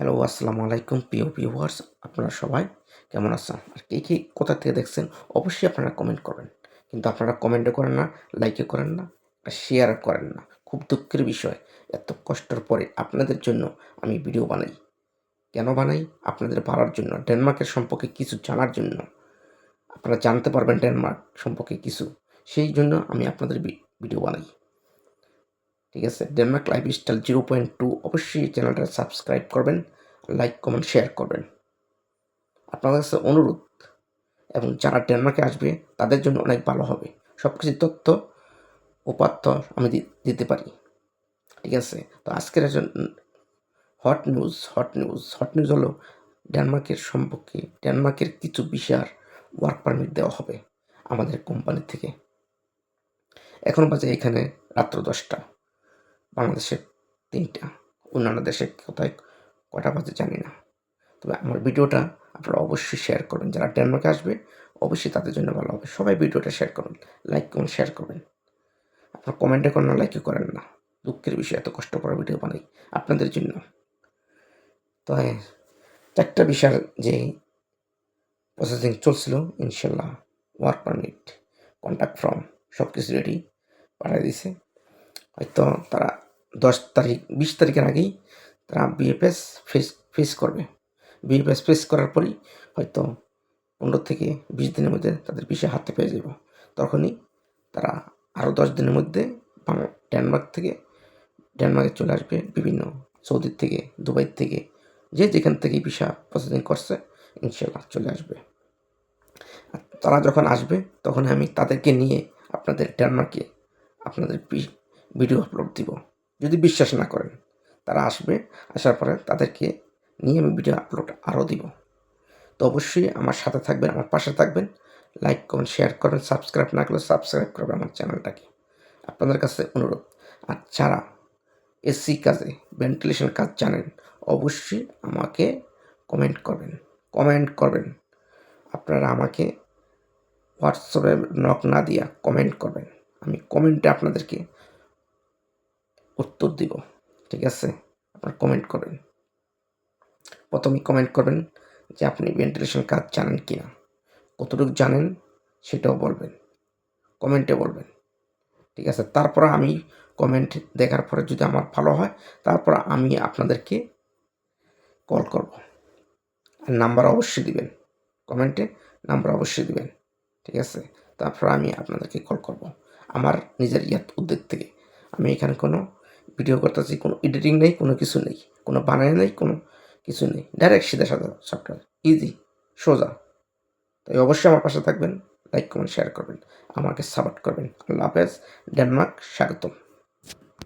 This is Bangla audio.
হ্যালো, আসসালামু আলাইকুম প্রিয় ভিউয়ার্স আপনারা সবাই কেমন আছেন? আর কে কে কোথা থেকে দেখছেন, অবশ্যই আপনারা কমেন্ট করবেন। কিন্তু আপনারা কমেন্টও করেন না লাইকও করেন না শেয়ার করেন না। খুব দুঃখের বিষয়, এত কষ্টের পরে আপনাদের জন্য আমি ভিডিও বানাই। কেন বানাই? আপনাদের ভালোর জন্য ডেনমার্কের সম্পর্কে কিছু জানার জন্য। আপনারা জানতে পারবেন ডেনমার্ক সম্পর্কে কিছু। সেই জন্য আমি আপনাদের ভিডিও বানাই। ঠিক আছে? Denmark lifestyle zero point two অবশ্যই চ্যানেলটা সাবস্ক্রাইব করবেন লাইক কমেন্ট শেয়ার করবেন। আপনাদের কাছে অনুরোধ, এবং যারা ডেনমার্কে আসবে, তাদের জন্য অনেক ভালো হবে। সব কিছু তথ্য, উপাত্ত আমি দিতে পারি। ঠিক আছে? তো আজকের একজন hot news hot news hot news হলো ডেনমার্কের সম্পর্কে ডেনমার্কের কিছু বিষয়ের ওয়ার্ক পারমিট দেওয়া হবে আমাদের কোম্পানি থেকে। এখন বাজে এখানে রাত্র দশটা। বাংলাদেশের তিনটা অন্যান্য দেশে কোথায় কটা বাজে জানি না। তবে আমার ভিডিওটা আপনারা অবশ্যই শেয়ার করবেন। যারা ডেনমার্কে আসবে অবশ্যই তাদের জন্য ভালো হবে। সবাই ভিডিওটা শেয়ার করুন লাইক কমেন্ট শেয়ার করবেন। আপনার কমেন্টে করেন না লাইকও করেন না। দুঃখের বিষয় এত কষ্ট করে ভিডিও বানাই আপনাদের জন্য। তো হ্যাঁ, চারটা বিষয়ের যে প্রসেসিং চলছিল ইনশাল্লাহ ওয়ার্ক পারমিট কন্ট্যাক্ট ফর্ম সব কিছু রেডি পাঠিয়ে দিছে। হয়তো তারা দশ তারিখ, বিশ তারিখের আগেই তারা বিএফএস ফেস ফেস করবে। বিএফএস ফেস করার পরেই হয়তো পনেরো থেকে বিশ দিনের মধ্যে তাদের বিষয় হাতে পেয়ে যাব। তখনই তারা আরও দশ দিনের মধ্যে ডেনমার্ক থেকে, ডেনমার্কে চলে আসবে বিভিন্ন সৌদির থেকে দুবাই থেকে, যে যেখান থেকে ভিসা প্রসেসিং করছে ইনশাল্লাহ চলে আসবে। তারা যখন আসবে তখন আমি তাদেরকে নিয়ে আপনাদের ডেনমার্কে আপনাদের ভিডিও আপলোড দিব। যদি বিশ্বাস না করেন, তারা আসবে, আসার পরে তাদেরকে নিয়ে আমি ভিডিও আপলোড আরও দিব। তো অবশ্যই আমার সাথে থাকবেন, আমার পাশে থাকবেন। লাইক কমেন্ট শেয়ার করবেন সাবস্ক্রাইব না করলে সাবস্ক্রাইব করবেন আমার চ্যানেলটাকে। আপনাদের কাছে অনুরোধ, আর যারা এসি কাজে ভেন্টিলেশন কাজ জানেন, অবশ্যই আমাকে কমেন্ট করবেন। কমেন্ট করবেন। আপনারা আমাকে হোয়াটসঅ্যাপে নক না দিয়া কমেন্ট করবেন। আমি কমেন্টে আপনাদেরকে উত্তর দিব, ঠিক আছে? আপনার কমেন্ট করবেন প্রথমে কমেন্ট করবেন যে আপনি ভেন্টিলেশন কাজ জানেন কি না কতটুকু জানেন সেটাও বলবেন কমেন্টে বলবেন, ঠিক আছে? তারপর আমি কমেন্ট দেখার পরে যদি আমার ভালো হয়, তারপর আমি আপনাদেরকে কল করব। আর নাম্বার অবশ্যই দিবেন কমেন্টে নাম্বার অবশ্যই দিবেন, ঠিক আছে? তারপর আমি আপনাদেরকে কল করব। আমার নিজের ইয়াত উদ্যোগ থেকে। আমি এখানে কোনো ভিডিও করতেছি, কোনো এডিটিং নেই, কোনো কিছু নেই, কোনো বানায় নেই, কোনো কিছু নেই। ডাইরেক্ট সিধা সাদা সফটওয়্যার ইজি সোজা। তাই অবশ্যই আমার পাশে থাকবেন লাইক কমেন্ট শেয়ার করবেন, আমাকে সাপোর্ট করবেন। আল্লাহ হাফেজ ডেনমার্ক স্বাগতম।